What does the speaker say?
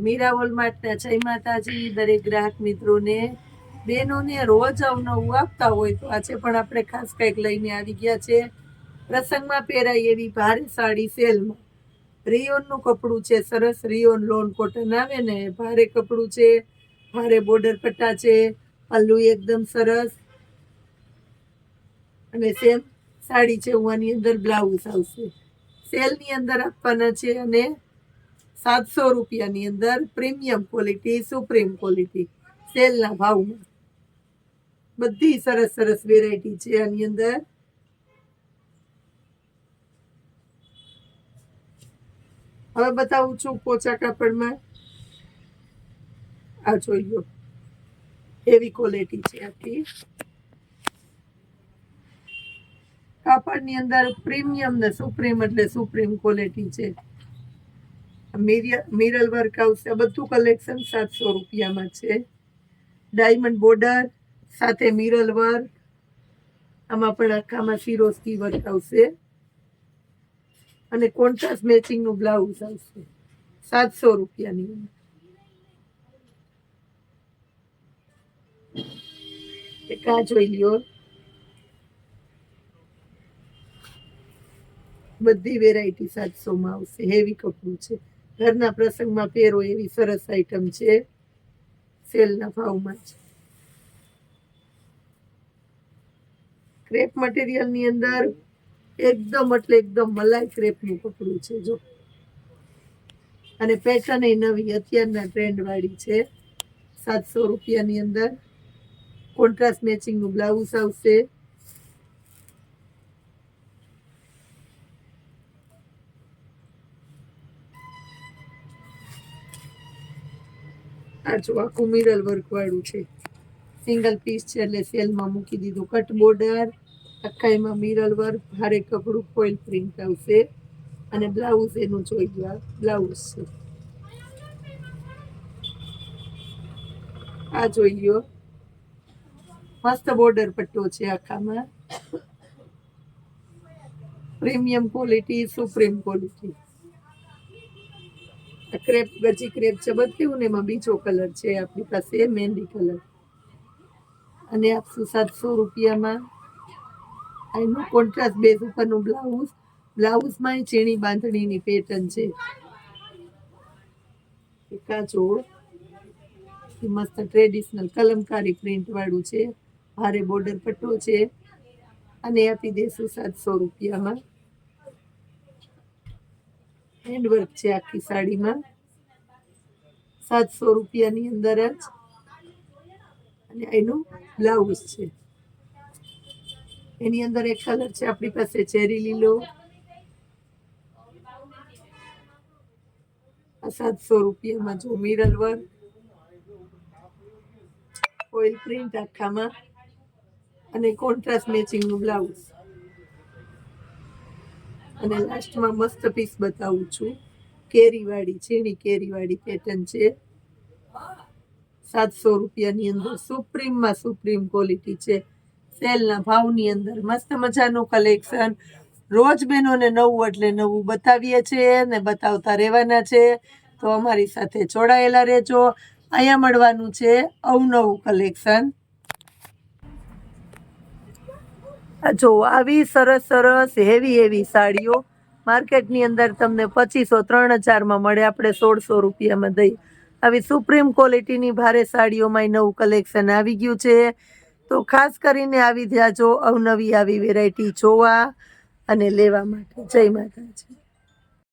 મીરાવોલ માર્ટના જય માતાજી, દરેક ગ્રાહક મિત્રોને, બહેનોને રોજ અવનવું આપતા હોય તો આજે પણ આપણે ખાસ કંઈક લઈને આવી ગયા છે. પ્રસંગમાં પહેરાય એવી ભારે સાડી સેલમાં. રિયોનનું કપડું છે સરસ, રિયોન લોન કોટન આવે ને, ભારે કપડું છે, ભારે બોર્ડર પટ્ટા છે, પલ્લુ એકદમ સરસ. અને સેમ સાડી છે, હું આની અંદર બ્લાઉઝ આવશે. સેલની અંદર આપવાના છે અને સાતસો રૂપિયાની અંદર પ્રીમિયમ ક્વોલિટી, સુપ્રીમ ક્વોલિટી સેલના ભાવમાં. બધી સરસ સરસ વેરાયટી છે આની અંદર. હવે બતાવું છું પોચા કાપડમાં. આ જોઈ લો. એવી ક્વોલિટી છે આખી. કાપડની અંદર પ્રીમિયમ ને સુપ્રીમ એટલે સુપ્રીમ ક્વોલિટી છે. મિરલ વર્ક આવશે બધું કલેક્શન સાતસો રૂપિયામાં છે. ડાયમંડ બોર્ડર સાથે મિરલ વર્ક આમાં પણ આખામાં શિરોસ્કી વર્ક આવશે અને કોન્ટ્રાસ્ટ મેચિંગનું બ્લાઉઝ આવશે સાતસો રૂપિયાની. એક આ જોઈ લ્યો. બધી વેરાયટી સાતસોમાં આવશે. હેવી કપડું છે. ઘરના પ્રસંગમાં પહેરો એવી સરસ આઈટમ છે. સેલના ભાવમાં છે ક્રેપ મટીરિયલની અંદર એકદમ એટલે એકદમ મલાઈ ક્રેપનું કપડું છે, જો. અને પેટર્ન એ નવી, અત્યારના ટ્રેન્ડવાળી છે. સાતસો રૂપિયાની અંદર. કોન્ટ્રાસ્ટ મેચિંગનું બ્લાઉઝ આવશે. આ જો આખું મિરલ વર્ક વાળું છે. સિંગલ પીસ છે એટલે સેલમાં મૂકી દીધું. કટ બોર્ડર આખા એમાં મિરલ વર્ક ભારે કપડું ફોઇલ પ્રિન્ટ આવશે. અને બ્લાઉઝ એનું જોઈ લો બ્લાઉઝ છે આ જોઈ ગયો મસ્ત બોર્ડર પટ્ટો છે આખામાં. Premium quality supreme quality crepe ગજી crepe છે બતાવ્યું ને એમાં બીજો કલર છે, આપણી પાસે મહેંદી કલર. અને આપશું સાતસો રૂપિયામાં એનું કોન્ટ્રાસ્ટ બેઝ ઉપરનું બ્લાઉઝ બ્લાઉઝમાં ચીણી બાંધણીની પેટર્ન છે. એ મસ્ત ટ્રેડિશનલ કલમકારી પ્રિન્ટ વાળું છે. ભારે બોર્ડર પટ્ટો છે. અને આપી દેશું સાતસો રૂપિયામાં. હેન્ડવર્ક છે આખી સાડીમાં. સાતસો રૂપિયાની અંદર જ. અને એનું બ્લાઉઝ છે. એની અંદર એક કલર છે, આપણી પાસે ચેરી લીલો. સાતસો રૂપિયામાં જો મિરલ વર્ક ઓઇલ પ્રિન્ટ આખામાં. અને કોન્ટ્રાસ્ટ મેચિંગનું બ્લાઉઝ અને લાસ્ટમાં મસ્ત પીસ બતાવું છું. કેરીવાળી, ઝીણી કેરીવાળી પેટર્ન છે. સાતસો રૂપિયાની અંદર સુપ્રીમમાં સુપ્રીમ ક્વોલિટી છે. સેલના ભાવની અંદર મસ્ત મજાનું કલેક્શન રોજ બહેનોને નવું એટલે નવું બતાવીએ છીએ ને બતાવતા રહેવાના છે. તો અમારી સાથે જોડાયેલા રહેજો. અહીંયા મળવાનું છે અવનવું કલેક્શન આ જો આવી સરસ સરસ હેવી હેવી સાડીઓ માર્કેટની અંદર તમને પચીસો, ત્રણ હજારમાં મળે. આપણે સોળસો રૂપિયામાં દઈ. આવી સુપ્રીમ ક્વોલિટીની ભારે સાડીઓમાં નવું કલેક્શન આવી ગયું છે. તો ખાસ કરીને આવી જાજો અવનવી આવી વેરાયટી જોવા અને લેવા માટે. જય માતાજી.